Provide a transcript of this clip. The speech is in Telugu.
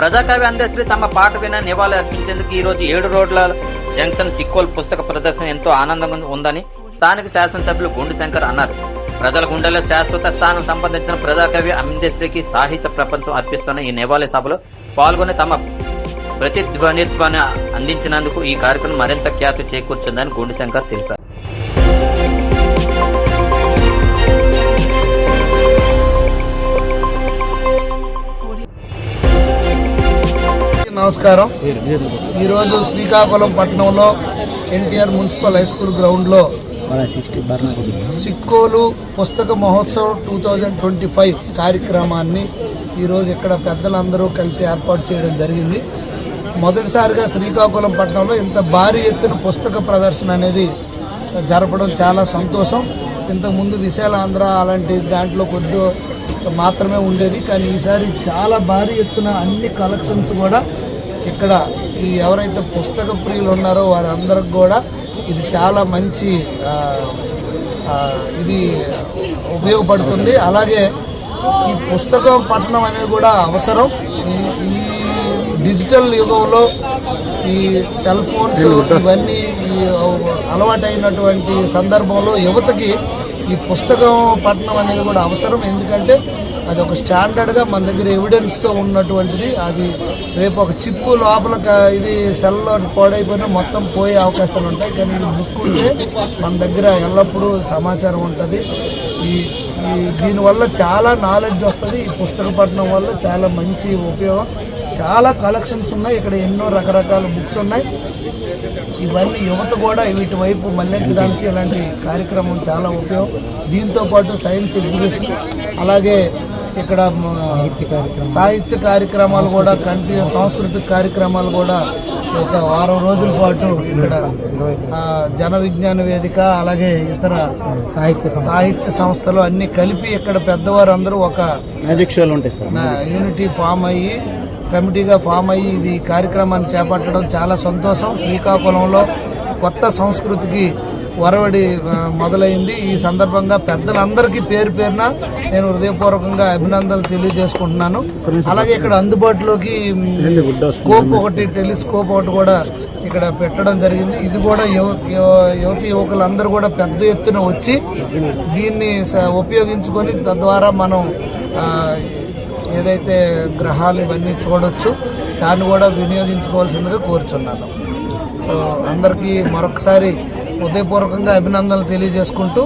ప్రజాకవి అందశ్రీ తమ పాట విన నివాళి అర్పించేందుకు ఈ రోజు ఏడు రోడ్ల జంక్షన్ సిక్కోల్ పుస్తక ప్రదర్శన ఎంతో ఆనందంగా ఉందని స్థానిక శాసనసభ్యులు గుండు శంకర్ అన్నారు. ప్రజల గుండెల్లో శాశ్వత స్థానం సంబంధించిన ప్రజాకవి అందశ్రీకి సాహిత్య ప్రపంచం అర్పిస్తున్న ఈ నివాళి సభలో పాల్గొని తమ ప్రతిధ్వనిత్వాన్ని అందించినందుకు ఈ కార్యక్రమం మరింత ఖ్యాతి చేకూర్చుందని గుండు శంకర్ తెలిపారు. నమస్కారం. ఈరోజు శ్రీకాకుళం పట్టణంలో ఎన్టీఆర్ మున్సిపల్ హై స్కూల్ గ్రౌండ్లో సిక్కోలు పుస్తక మహోత్సవం టూ థౌజండ్ ట్వంటీ ఫైవ్ కార్యక్రమాన్ని ఈరోజు ఇక్కడ పెద్దలందరూ కలిసి ఏర్పాటు చేయడం జరిగింది. మొదటిసారిగా శ్రీకాకుళం పట్టణంలో ఇంత భారీ ఎత్తున పుస్తక ప్రదర్శన అనేది జరపడం చాలా సంతోషం. ఇంతకుముందు విశాల ఆంధ్ర అలాంటి దాంట్లో కొద్ది మాత్రమే ఉండేది. కానీ ఈసారి చాలా భారీ ఎత్తున అన్ని కలెక్షన్స్ కూడా ఇక్కడ ఈ ఎవరైతే పుస్తక ప్రియులు ఉన్నారో వారందరికి కూడా ఇది చాలా మంచి ఇది ఉపయోగపడుతుంది. అలాగే ఈ పుస్తకం పఠనం అనేది కూడా అవసరం. ఈ ఈ డిజిటల్ యుగంలో ఈ సెల్ ఫోన్స్ ఇవన్నీ ఈ అలవాటైనటువంటి సందర్భంలో యువతకి ఈ పుస్తకం పఠనం అనేది కూడా అవసరం. ఎందుకంటే అది ఒక స్టాండర్డ్గా మన దగ్గర ఎవిడెన్స్తో ఉన్నటువంటిది. అది రేపు ఒక చిప్పు లోపల ఇది సెల్లో పాడైపోయినా మొత్తం పోయే అవకాశాలు ఉంటాయి. కానీ ఇది బుక్ ఉంటే మన దగ్గర ఎల్లప్పుడూ సమాచారం ఉంటుంది. ఈ ఈ దీనివల్ల చాలా నాలెడ్జ్ వస్తుంది. ఈ పుస్తక పఠనం వల్ల చాలా మంచి ఉపయోగం. చాలా కలెక్షన్స్ ఉన్నాయి. ఇక్కడ ఎన్నో రకరకాల బుక్స్ ఉన్నాయి. ఇవన్నీ యువత కూడా వీటి వైపు మళ్ళించడానికి ఇలాంటి కార్యక్రమం చాలా ఉపయోగం. దీంతో పాటు సైన్స్ ఎగ్జిబిషన్ అలాగే ఇక్కడ సాహిత్య కార్యక్రమాలు కూడా కంటి సాంస్కృతిక కార్యక్రమాలు కూడా ఒక వారం రోజుల పాటు ఇక్కడ జన విజ్ఞాన వేదిక అలాగే ఇతర సాహిత్య సాహిత్య సంస్థలు అన్ని కలిపి ఇక్కడ పెద్దవారు అందరూ ఒక మ్యాజిక్ షోలు ఉంటాయి సార్. నా యూనిటీ ఫామ్ అయ్యి కమిటీగా ఫామ్ అయ్యి ఇది కార్యక్రమాన్ని చేపట్టడం చాలా సంతోషం. శ్రీకాకుళంలో కొత్త సంస్కృతికి వరవడి మొదలైంది. ఈ సందర్భంగా పెద్దలందరికీ పేరు పేరున నేను హృదయపూర్వకంగా అభినందనలు తెలియజేసుకుంటున్నాను. అలాగే ఇక్కడ అందుబాటులోకి స్కోప్ ఒకటి టెలిస్కోప్ ఒకటి కూడా ఇక్కడ పెట్టడం జరిగింది. ఇది కూడా యువతి యువకులందరూ కూడా పెద్ద ఎత్తున వచ్చి దీన్ని స- ఉపయోగించుకొని తద్వారా మనం ఏదైతే గ్రహాలు ఇవన్నీ చూడొచ్చు దాన్ని కూడా వినియోగించుకోవాల్సిందిగా కోరుచున్నాను. సో అందరికీ మరొకసారి హృదయపూర్వకంగా అభినందనలు తెలియజేసుకుంటూ